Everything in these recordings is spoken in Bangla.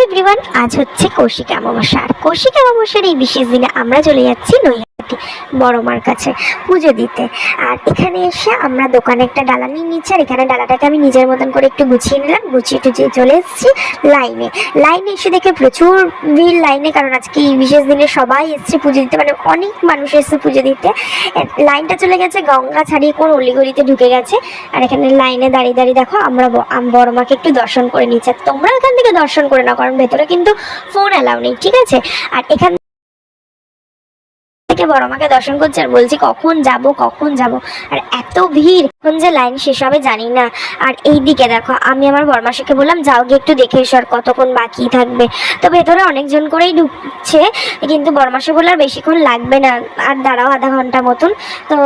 এভরিওয়ান আজ হচ্ছে কৌশিক অমাবস্যা। আর কৌশিক অমাবস্যার এই বিশেষ দিনে আমরা চলে যাচ্ছি নৈহাটি। বড় মার কাছে পুজো দিতে। আর এখানে এসে আমরা দোকানে একটা ডালা নিয়ে নিচ্ছি, আর এখানে ডালাটাকে আমি নিজের মতন করে একটু গুছিয়ে নিলাম, গুছিয়ে টুচিয়ে চলে এসেছি লাইনে। লাইনে এসে দেখে প্রচুর ভিড় লাইনে, কারণ আজকে এই বিশেষ দিনে সবাই এসছে পুজো দিতে মানে অনেক মানুষ এসছে পুজো দিতে। লাইনটা চলে গেছে গঙ্গা ছাড়িয়ে কোন অলিগলিতে ঢুকে গেছে। আর এখানে লাইনে দাঁড়িয়ে দাঁড়িয়ে দেখো, আমরা বড় মাকে একটু দর্শন করে নিচ্ছি। তোমরা এখান থেকে দর্শন করে নাও, কারণ ভেতরে কিন্তু ফোন অ্যালাউ নেই, ঠিক আছে? আর এখান বড় আমাকে দর্শন করছে আর বলছি কখন যাব কখন যাব? আর এত ভিড় এখন যে লাইন শেষ হবে, জানি না। আর এই দিকে দেখো, আমি আমার বরমাসাকে বললাম, যাও গিয়ে একটু দেখে এসো আর কতক্ষণ বাকি থাকবে। তো ভেতরে অনেকজন করেই ঢুকছে, কিন্তু বরমাসে বললে, আর বেশিক্ষণ লাগবে না, আর দাঁড়াও আধা ঘণ্টা মতন। তো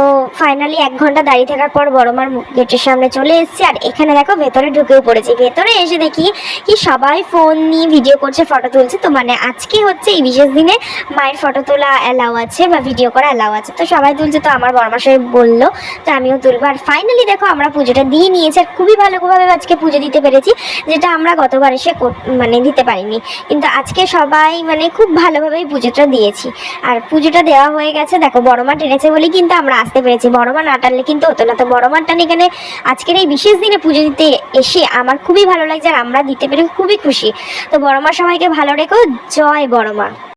ফাইনালি এক ঘণ্টা দাঁড়িয়ে থাকার পর বড়মার গেটের সামনে চলে এসেছি। আর এখানে দেখো, ভেতরে ঢুকেও পড়েছি। ভেতরে এসে দেখি কি সবাই ফোন নিয়ে ভিডিও করছে ফটো তুলছে। তো মানে আজকে হচ্ছে এই বিশেষ দিনে মায়ের ফটো তোলা অ্যালাউ আছে বা ভিডিও করা অ্যালাউ আছে। তো সবাই তুলছে, তো আমার বরমাসাই বলল তো আমিও তুলবো। আর ফাইনালি দেখো, আমরা পুজোটা দিয়ে নিয়েছি আর খুবই ভালোভাবে আজকে পুজো দিতে পেরেছি, যেটা আমরা গতবার এসে মানে দিতে পারিনি। কিন্তু আজকে সবাই মানে খুব ভালোভাবেই পুজোটা দিয়েছি। আর পুজোটা দেওয়া হয়ে গেছে, দেখো বড় মা টেনেছে বলেই কিন্তু আমরা আসতে পেরেছি। বড় মা না টানলে কিন্তু হতো না। তো বড় মা টান এখানে আজকের এই বিশেষ দিনে পুজো দিতে এসে আমার খুবই ভালো লাগছে আর আমরা দিতে পেরে খুবই খুশি। তো বড় মা সবাইকে ভালো রেখো। জয় বড় মা